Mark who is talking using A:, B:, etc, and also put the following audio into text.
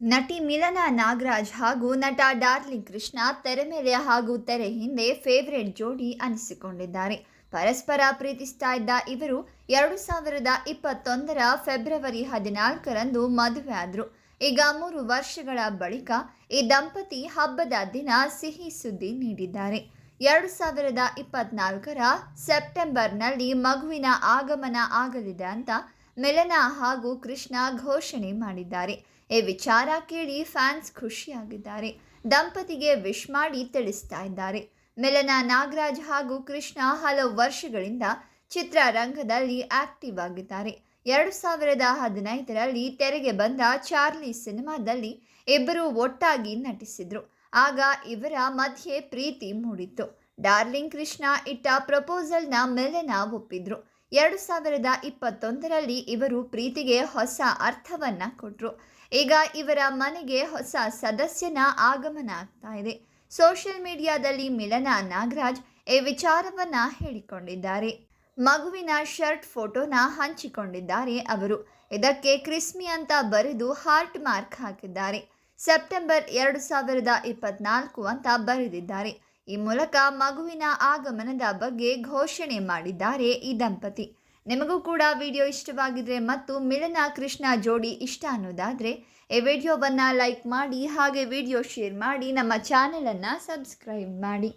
A: ನಟಿ ಮಿಲನ ನಾಗರಾಜ್ ಹಾಗೂ ನಟ ಡಾರ್ಲಿಂಗ್ ಕೃಷ್ಣ ತೆರೆ ಮೇಲೆ ಹಾಗೂ ತೆರೆ ಹಿಂದೆ ಫೇವರೇಟ್ ಜೋಡಿ ಅನಿಸಿಕೊಂಡಿದ್ದಾರೆ. ಪರಸ್ಪರ ಪ್ರೀತಿಸ್ತಾ ಇದ್ದ ಇವರು ಎರಡು ಸಾವಿರದ ಇಪ್ಪತ್ತೊಂದರ ಫೆಬ್ರವರಿ ಹದಿನಾಲ್ಕರಂದು ಮದುವೆ ಆದರು. ಈಗ ಮೂರು ವರ್ಷಗಳ ಬಳಿಕ ಈ ದಂಪತಿ ಹಬ್ಬದ ದಿನ ಸಿಹಿ ಸುದ್ದಿ ನೀಡಿದ್ದಾರೆ. ಎರಡು ಸಾವಿರದ ಇಪ್ಪತ್ನಾಲ್ಕರ ಸೆಪ್ಟೆಂಬರ್ನಲ್ಲಿ ಮಗುವಿನ ಆಗಮನ ಆಗಲಿದೆ ಅಂತ ಮೆಲನಾ ಹಾಗೂ ಕೃಷ್ಣ ಘೋಷಣೆ ಮಾಡಿದ್ದಾರೆ. ಈ ವಿಚಾರ ಕೇಳಿ ಫ್ಯಾನ್ಸ್ ಖುಷಿಯಾಗಿದ್ದಾರೆ. ದಂಪತಿಗೆ ವಿಶ್ ಮಾಡಿ ತಿಳಿಸ್ತಾ ಇದ್ದಾರೆ. ಮೆಲನಾ ನಾಗರಾಜ್ ಹಾಗೂ ಕೃಷ್ಣ ಹಲವು ವರ್ಷಗಳಿಂದ ಚಿತ್ರರಂಗದಲ್ಲಿ ಆಕ್ಟಿವ್ ಆಗಿದ್ದಾರೆ. ಎರಡು ಸಾವಿರದ ಹದಿನೈದರಲ್ಲಿ ತೆರೆಗೆ ಬಂದ ಚಾರ್ಲಿ ಸಿನಿಮಾದಲ್ಲಿ ಇಬ್ಬರು ಒಟ್ಟಾಗಿ ನಟಿಸಿದ್ರು. ಆಗ ಇವರ ಮಧ್ಯೆ ಪ್ರೀತಿ ಮೂಡಿತ್ತು. ಡಾರ್ಲಿಂಗ್ ಕೃಷ್ಣ ಇಟ್ಟ ಪ್ರಪೋಸಲ್ನ ಮೆಲೆನಾ ಒಪ್ಪಿದ್ರು. ಎರಡು ಸಾವಿರದ ಇಪ್ಪತ್ತೊಂದರಲ್ಲಿ ಇವರು ಪ್ರೀತಿಗೆ ಹೊಸ ಅರ್ಥವನ್ನ ಕೊಟ್ಟರು ಈಗ ಇವರ ಮನೆಗೆ ಹೊಸ ಸದಸ್ಯನ ಆಗಮನ ಆಗ್ತಾ ಇದೆ. ಸೋಷಿಯಲ್ ಮೀಡಿಯಾದಲ್ಲಿ ಮಿಲನ ನಾಗರಾಜ್ ಈ ವಿಚಾರವನ್ನ ಹೇಳಿಕೊಂಡಿದ್ದಾರೆ. ಮಗುವಿನ ಶರ್ಟ್ ಫೋಟೋನ ಹಂಚಿಕೊಂಡಿದ್ದಾರೆ ಅವರು. ಇದಕ್ಕೆ ಕ್ರಿಸ್ಮಿ ಅಂತ ಬರೆದು ಹಾರ್ಟ್ ಮಾರ್ಕ್ ಹಾಕಿದ್ದಾರೆ. ಸೆಪ್ಟೆಂಬರ್ ಎರಡು ಸಾವಿರದ ಇಪ್ಪತ್ನಾಲ್ಕು ಅಂತ ಬರೆದಿದ್ದಾರೆ. ಈ ಮೂಲಕ ಮಗುವಿನ ಆಗಮನದ ಬಗ್ಗೆ ಘೋಷಣೆ ಮಾಡಿದ್ದಾರೆ ಈ ದಂಪತಿ. ನಿಮಗೂ ಕೂಡ ವಿಡಿಯೋ ಇಷ್ಟವಾಗಿದ್ರೆ ಮತ್ತು ಮಿಲನ ಕೃಷ್ಣ ಜೋಡಿ ಇಷ್ಟ ಅನ್ನೋದಾದರೆ ಈ ವಿಡಿಯೋವನ್ನು ಲೈಕ್ ಮಾಡಿ ಹಾಗೆ ವಿಡಿಯೋ ಶೇರ್ ಮಾಡಿ ನಮ್ಮ ಚಾನಲನ್ನು ಸಬ್ಸ್ಕ್ರೈಬ್ ಮಾಡಿ.